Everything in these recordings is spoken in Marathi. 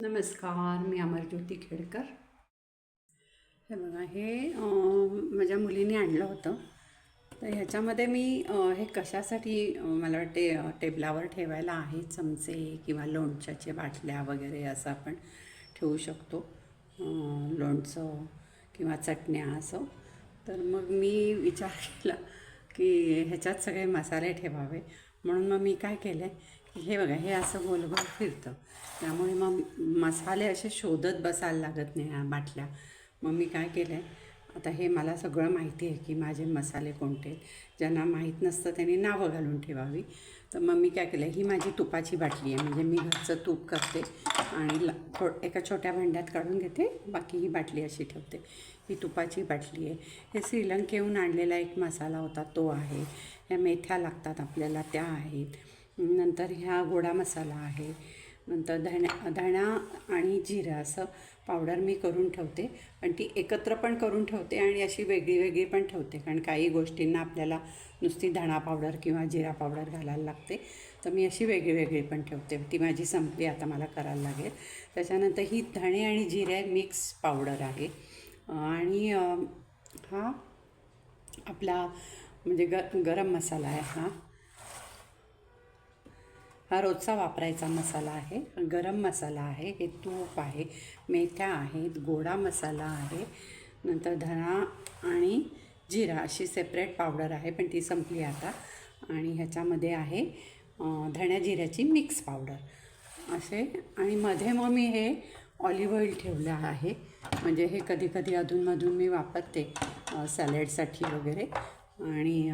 नमस्कार मी अमरज्योती खेडकर. हे बघा हे माझ्या मुलीने आणलं होतं. तर ह्याच्यामध्ये मी हे कशासाठी मला वाटते टेबलावर ठेवायला आहे चमचे किंवा लोणच्याचे बाटल्या वगैरे असं आपण ठेवू शकतो. लोणचं किंवा चटण्या असं. तर मग मी विचार केला की ह्याच्यात सगळे मसाले ठेवावे. म्हणून मग मी काय केलं आहे हे बघा हे असं गोलगोल फिरतं. त्यामुळे मग मसाले असे शोधत बसायला लागत नाही ह्या बाटल्या. मग मी काय केलं आहे आता हे मला सगळं माहिती आहे की माझे मसाले कोणते ज्यांना माहीत नसतं त्यांनी नावं घालून ठेवावी. तर मग मी काय केलं ही माझी तुपाची बाटली आहे. म्हणजे मी घरचं तूप करते आणि ला थो एका छोट्या भांड्यात काढून घेते. बाकी ही बाटली अशी ठेवते. ही तुपाची बाटली आहे. हे श्रीलंकेहून आणलेला एक मसाला होता तो आहे. ह्या मेथ्या लागतात आपल्याला त्या आहेत. नंतर ह्या गोडा मसाला आहे. नंतर धण्या धणा आणि जिरा असं पावडर मी करून ठेवते. आणि ती एकत्र पण करून ठेवते आणि अशी वेगळी वेगळी पण ठेवते. कारण काही गोष्टींना आपल्याला नुसती धणा पावडर किंवा जिरा पावडर घालायला लागते. तर मी अशी वेगळी वेगळी पण ठेवते. ती माझी संपली आता मला करायला लागेल. त्याच्यानंतर ही धणे आणि जिरे मिक्स पावडर आहे. आणि हा आपला म्हणजे ग गरम मसाला आहे हा. हा रोजचा वापरायचा मसाला आहे. गरम मसाला आहे. हे तूप आहे मेथ्या आहेत गोडा मसाला आहे नंतर धना आणि जिरा अशी सेपरेट पावडर आहे पण ती संपली आता. आणि ह्याच्यामध्ये आहे धण्या जिऱ्याची मिक्स पावडर असे आणि मध्ये मग मी हे ऑलिव्ह ऑइल ठेवलं आहे. म्हणजे हे कधी कधी अधूनमधून मी वापरते सॅलेडसाठी सॅलडसाठी वगैरे. आणि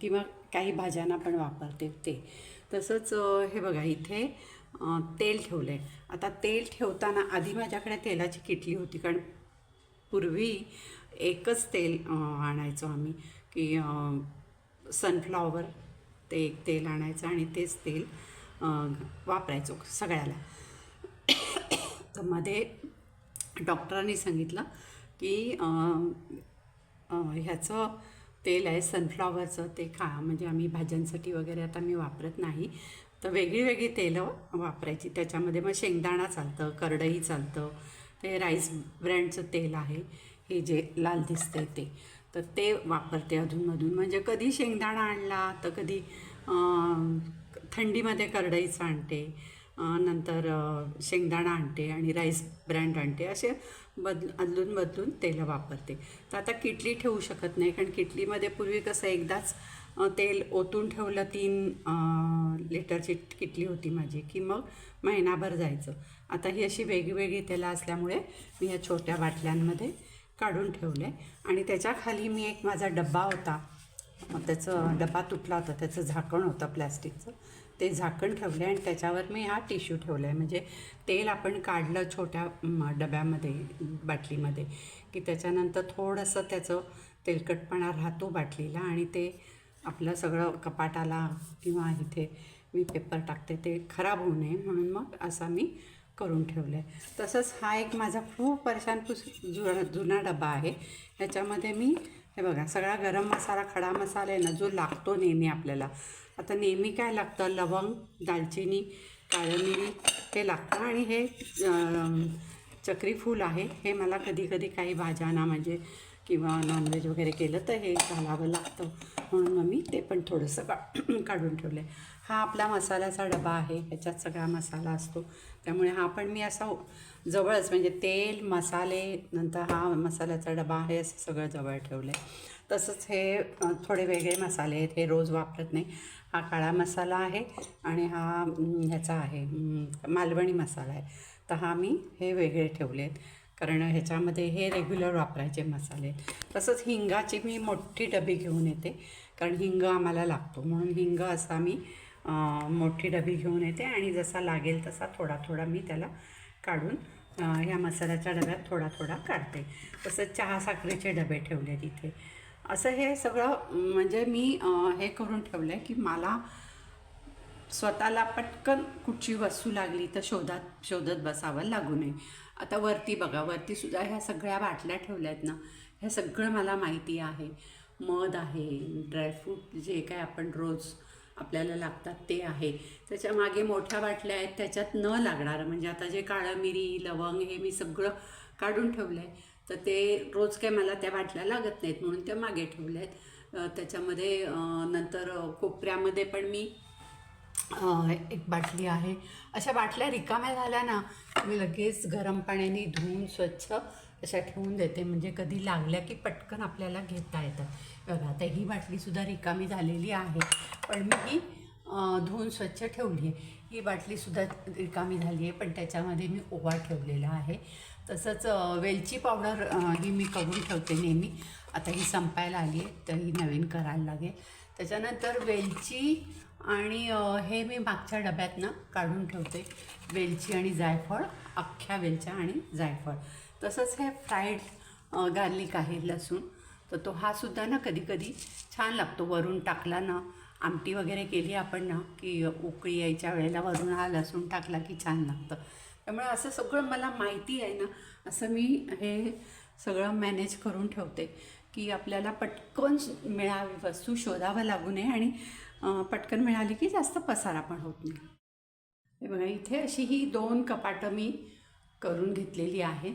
किंवा काही भाज्यांना पण वापरते ते. तसंच हे बघा इथे तेल ठेवलं आहे आता तेल ठेवताना आधी माझ्याकडे तेलाची किटली होती कारण पूर्वी एकच तेल आणायचो आम्ही की सनफ्लॉवर ते एक तेल आणायचं आणि तेच तेल वापरायचो सगळ्याला. तर मध्ये डॉक्टरांनी सांगितलं की ह्याचं तेल आहे सनफ्लॉवरचं ते खा म्हणजे आम्ही भाज्यांसाठी वगैरे आता मी वापरत नाही. तर वेगळी वेगळी तेलं वापरायची. त्याच्यामध्ये मग शेंगदाणा चालतं करडई चालतं. ते राईस ब्रँडचं तेल आहे. हे जे लाल दिसतंय ते. तर ते वापरते अधूनमधून. म्हणजे कधी शेंगदाणा आणला तर कधी थंडीमध्ये करडईचं आणते. नंतर शेंगदाणा आणते आणि राईस ब्रँड आणते. असे बदल अदलून बदलून तेलं वापरते. तर आता किटली ठेवू शकत नाही कारण किटलीमध्ये पूर्वी कसं एकदाच तेल ओतून ठेवलं तीन लिटरची किटली होती माझी की मग महिनाभर जायचं. आता ही अशी वेगळीवेगळी तेलं असल्यामुळे मी या छोट्या बाटल्यांमध्ये काढून ठेवले. आणि त्याच्याखाली मी एक माझा डब्बा होता. त्याचं डबा तुटला होता त्याचं झाकण होतं प्लॅस्टिकचं. ते झाकण ठेवलं आहे आणि त्याच्यावर मी हा टिश्यू ठेवला आहे म्हणजे तेल आपण काढलं छोट्या डब्यामध्ये बाटलीमध्ये की त्याच्यानंतर थोडंसं त्याचं तेलकटपणा राहतो बाटलीला आणि ते आपलं सगळं कपाटाला किंवा इथे मी पेपर टाकते ते खराब होऊ नये म्हणून मग असा मी करून ठेवलं आहे तसंच हा एक माझा खूप वर्षांपूस जुना जुना डबा आहे. ह्याच्यामध्ये मी हे बघा सगळा गरम मसाला खडा मसाला आहे ना जो लागतो नेहमी आपल्याला. आता नेहमी काय लागतं? लवंग दालचिनी काळं मिरी हे लागतं. आणि हे चक्री फूल आहे. हे मला कधी कधी काही भाज्यांना म्हणजे किंवा नॉनव्हेज वगैरे केलं तर हे घालावं लागतं. म्हणून मग मी ते पण थोडंसं का काढून ठेवलं आहे हा आपला मसाल्याचा डबा आहे ह्याच्यात सगळा मसाला असतो. त्यामुळे हा पण मी असा जवळच म्हणजे तेल मसाले नंतर हा मसाल्याचा डबा आहे असं सगळं जवळ ठेवलं आहे तसंच हे थोडे वेगळे मसाले आहेत हे रोज वापरत नाही. हा काळा मसाला आहे आणि हा ह्याचा आहे मालवणी मसाला आहे. तर हा मी हे वेगळे ठेवले आहेत कारण ह्याच्यामध्ये हे रेग्युलर वापरायचे मसाले. तसंच हिंगाची मी मोठी डबी घेऊन येते. कारण हिंग आम्हाला लागतो. म्हणून हिंग असा मी मोठी डबी घेऊन येते आणि जसा लागेल तसा थोडा थोडा मी त्याला काढून ह्या मसाल्याच्या डब्यात थोडा थोडा काढते. तसंच चहा साखरेचे डबे ठेवले तिथे असं हे सगळं म्हणजे मी हे करून ठेवलं आहे की मला स्वतःला पटकन कुठची वस्तू लागली तर शोधात शोधत बसावं लागू नये. आता वरती बघा वरती सुद्धा ह्या सगळ्या बाटल्या ठेवल्या आहेत ना. हे सगळं मला माहिती आहे. मध आहे ड्रायफ्रूट जे काय आपण रोज आपल्याला लागतात ते आहे. त्याच्यामागे मोठ्या बाटल्या आहेत त्याच्यात न लागणारं. म्हणजे आता जे काळं मिरी लवंग हे मी सगळं काढून ठेवलं आहे तर ते रोज काय मला त्या बाटल्या लागत नाहीत म्हणून त्या मागे ठेवल्या आहेत त्याच्यामध्ये नंतर कोपऱ्यामध्ये पण मी एक बाटली आहे. अशा बाटल्या रिकाम्या झाल्या ना मी लगेच गरम पाण्याने धुवून स्वच्छ अशा ठेवून देते. म्हणजे कधी लागल्या की पटकन आपल्याला घेता येतात बघा आता ही बाटलीसुद्धा रिकामी झालेली आहे. पण मी ही धुवून स्वच्छ ठेवली आहे ही बाटलीसुद्धा रिकामी झाली आहे पण त्याच्यामध्ये मी ओवा ठेवलेला आहे. तसंच वेलची पावडर ही मी करून ठेवते नेहमी. आता ही संपायला आली आहे तर ही नवीन करायला लागेल. त्याच्यानंतर वेलची आणि हे मी मागच्या डब्यातनं काढून ठेवते. वेलची आणि जायफळ अख्ख्या वेलच्या आणि जायफळ. तसंच हे फ्राईड गार्लिक आहे लसूण. तर तो हा सुद्धा ना कधीकधी छान लागतो. वरून टाकला ना आमटी वगैरे केली आपण ना की उकळी यायच्या वेळेला वरून हा लसूण टाकला की छान लागतं. त्यामुळे असं सगळं मला माहिती आहे ना असं मी हे सगळं मॅनेज करून ठेवते. की आपल्याला पटकन मिळावी वस्तू शोधावं लागू नये आणि पटकन मिळाली की जास्त पसारा पण होत नाही. हे बघा इथे अशी ही दोन कपाटं मी करून घेतलेली आहेत.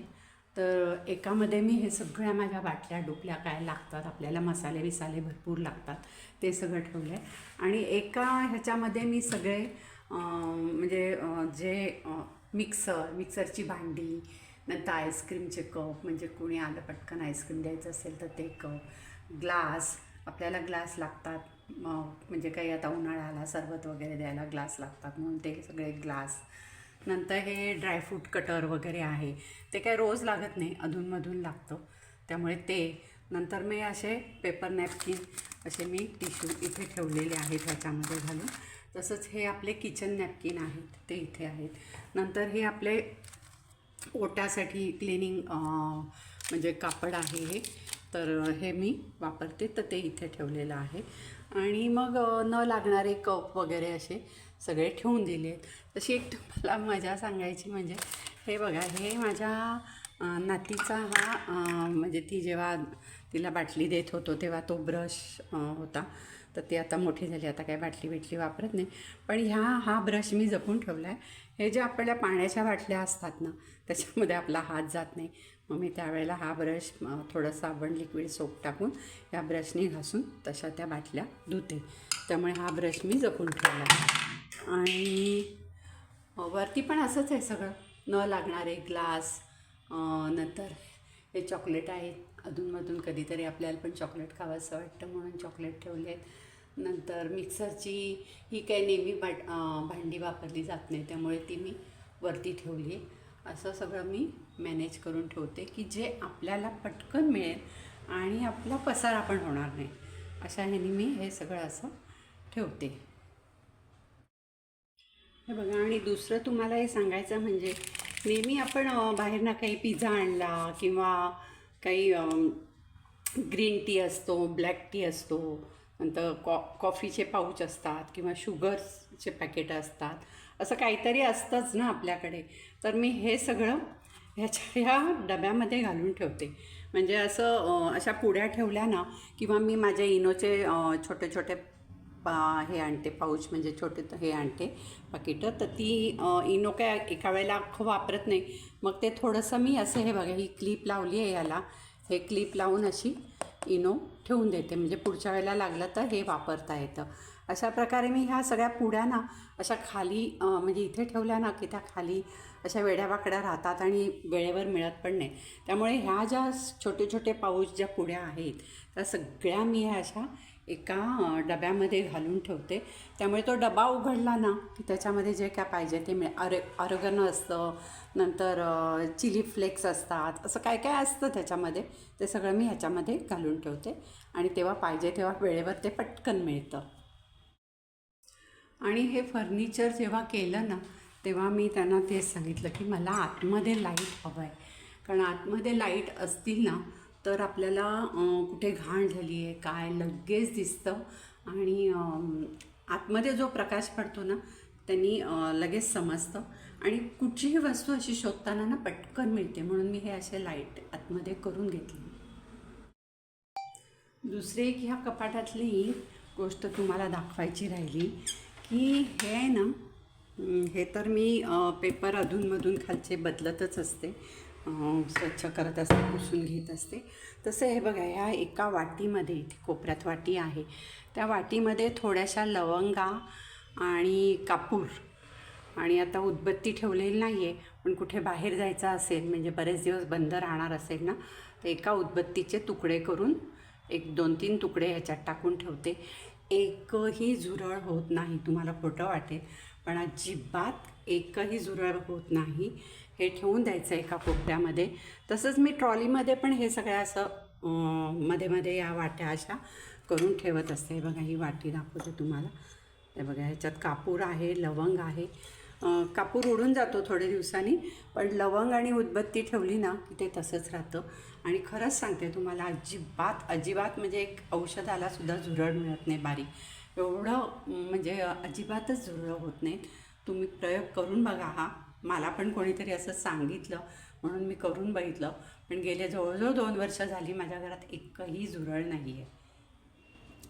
तर एकामध्ये मी हे सगळ्या माझ्या बाटल्या डोकल्या काय लागतात आपल्याला मसाले बिसाले भरपूर लागतात ते सगळं ठेवलं आहे आणि एका ह्याच्यामध्ये मी सगळे म्हणजे जे मिक्सर मिक्सरची भांडी नंतर आईस्क्रीमचे कप म्हणजे कोणी आलं पटकन आईस्क्रीम द्यायचं असेल तर ते कप ग्लास आपल्याला ग्लास लागतात. मग म्हणजे काही आता उन्हाळा आला सरबत वगैरे द्यायला ग्लास लागतात म्हणून ते सगळे ग्लास नंतर हे ड्रायफ्रूट कटर वगैरे आहे. ते काय रोज लागत नाही अधूनमधून लागतं. त्यामुळे ते नंतर मी असे पेपर नॅपकिन असे मी टिश्यू इथे ठेवलेले आहेत ह्याच्यामध्ये घालून. तसंच हे आपले किचन नॅपकिन आहेत ते इथे आहेत. नंतर हे आपले ओटासाठी क्लिनिंग म्हणजे कापड आहे हे. तर हे मी वापरते तर ते इथे ठेवलेलं आहे. आणि मग न लागणारे कप वगैरे असे सगळे ठेवून दिले आहेत. तशी एक तुम्हाला मजा सांगायची म्हणजे हे बघा हे माझ्या नातीचा हा म्हणजे ती जेव्हा तिला बाटली देत होतो तेव्हा तो ब्रश होता. तर ती आता मोठी झाली आता काय बाटली बिटली वापरत नाही. पण ह्या हा ब्रश मी जपून ठेवला आहे हे जे आपल्या पाण्याच्या बाटल्या असतात ना त्याच्यामध्ये आपला हात जात नाही. मग मी त्यावेळेला हा ब्रश थोडं साबण लिक्विड सोप टाकून या ब्रशने घासून तशा त्या बाटल्या धुते. त्यामुळे हा ब्रश मी जपून ठेवला आहे आणि वरती पण असंच आहे सगळं. न लागणारे ग्लास नंतर हे चॉकलेट आहेत अधूनमधून कधीतरी आपल्याला पण चॉकलेट खावंसं वाटतं म्हणून चॉकलेट ठेवले आहेत. नंतर मिक्सरची ही काही नेहमी भांड भांडी वापरली जात नाही त्यामुळे ती मी वरती ठेवली. आहे असं सगळं मी मॅनेज करून ठेवते की जे आपल्याला पटकन मिळेल आणि आपला पसारा पण होणार नाही. अशा ह्याने मी हे सगळं असं ठेवते. हे बघा आणि दुसरं तुम्हाला हे सांगायचं म्हणजे नेहमी आपण बाहेरनं काही पिझ्झा आणला किंवा काही ग्रीन टी असतो ब्लॅक टी असतो नंतर कॉ कॉफीचे पाऊच असतात किंवा शुगर्सचे पॅकेट असतात असं काहीतरी असतंच ना आपल्याकडे. तर मी हे सगळं ह्याच्या ह्या डब्यामध्ये घालून ठेवते. म्हणजे असं अशा पुड्या ठेवल्या ना किंवा मी माझ्या इनोचे छोटे छोटे पा हे आणते पाऊच म्हणजे छोटे हे आणते पाकिटं तर ती इनो काय एका वेळेला अख्खं वापरत नाही. मग ते थोडंसं मी असं हे बघा ही क्लिप लावली आहे याला. हे क्लिप लावून अशी इनो ठेवून देते. म्हणजे पुढच्या वेळेला लागलं तर हे वापरता येतं. अशा प्रकारे मी ह्या सगळ्या पुड्या ना अशा खाली म्हणजे इथे ठेवल्या ना की त्या खाली अशा वेड्यावाकड्या राहतात आणि वेळेवर मिळत पण नाही. त्यामुळे ह्या ज्या छोटे छोटे पाऊच ज्या पुड्या आहेत त्या सगळ्या मी ह्या अशा एका डब्यामध्ये घालून ठेवते. त्यामुळे तो डबा उघडला ना की त्याच्यामध्ये जे काय पाहिजे ते मिळ अरे अरोगन असतं नंतर चिली फ्लेक्स असतात असं काय काय असतं त्याच्यामध्ये ते सगळं मी ह्याच्यामध्ये घालून ठेवते. आणि तेव्हा पाहिजे तेव्हा वेळेवर ते पटकन मिळतं. आणि हे फर्निचर जेव्हा केलं ना तेव्हा मी त्यांना तेच सांगितलं की मला आतमध्ये लाइट हवं आहे कारण आतमध्ये लाइट असतील ना तर आपल्याला कुठे घाण झाली आहे काय लगेच दिसतं. आणि आतमध्ये जो प्रकाश पडतो ना त्यांनी लगेच समजतं. आणि कुठचीही वस्तू अशी शोधताना ना पटकन मिळते. म्हणून मी हे असे लाइट आतमध्ये करून घेतली. दुसरी एक ह्या कपाटातली गोष्ट तुम्हाला दाखवायची राहिली की हे आहे ना हे तर मी पेपर अधूनमधून खालचे बदलतच असते. स्वच्छ करत असते पुसून घेत असते. तसं हे बघा ह्या एका वाटीमध्ये इथे कोपऱ्यात वाटी आहे. त्या वाटीमध्ये थोड्याशा लवंगा आणि कापूर आणि आता उदबत्ती ठेवलेली नाही आहे पण कुठे बाहेर जायचं असेल म्हणजे बरेच दिवस बंद राहणार असेल ना तर एका उदबत्तीचे तुकडे करून एक दोन तीन तुकडे ह्याच्यात टाकून ठेवते. एकही झुरळ होत नाही तुम्हाला खोटं वाटेल. पण अजिबात एकही झुरळ होत नाही. हे ठेवून द्यायचं एका कोपऱ्यामध्ये तसंच मी ट्रॉलीमध्ये पण हे सगळ्या असं मध्ये मध्ये या वाट्या अशा करून ठेवत असते. बघा ही वाटी दाखवते तुम्हाला. हे बघा ह्याच्यात कापूर आहे लवंग आहे. कापूर उडून जातो थोड्या दिवसांनी पण लवंग आणि उदबत्ती ठेवली ना की ते तसंच राहतं. आणि खरंच सांगते तुम्हाला अजिबात अजिबात म्हणजे एक औषधालासुद्धा झुरळ मिळत नाही बारीक. एवढं म्हणजे अजिबातच झुरळ होत नाहीत. तुम्ही प्रयोग करून बघा हा. मला पण कोणीतरी असं सांगितलं म्हणून मी करून बघितलं. पण गेले जवळजवळ दोन वर्ष झाली माझ्या घरात एकही झुरळ नाही आहे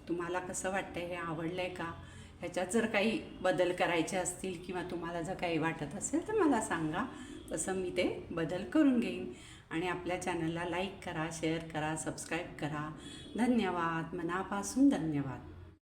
तुम्हाला कसं वाटतं हे आवडलं आहे का? ह्याच्यात जर काही बदल करायचे असतील किंवा तुम्हाला जर काही वाटत असेल तर मला सांगा. तसं मी ते बदल करून घेईन. आणि आपल्या चॅनलला लाईक करा शेअर करा सबस्क्राईब करा. धन्यवाद. मनापासून धन्यवाद.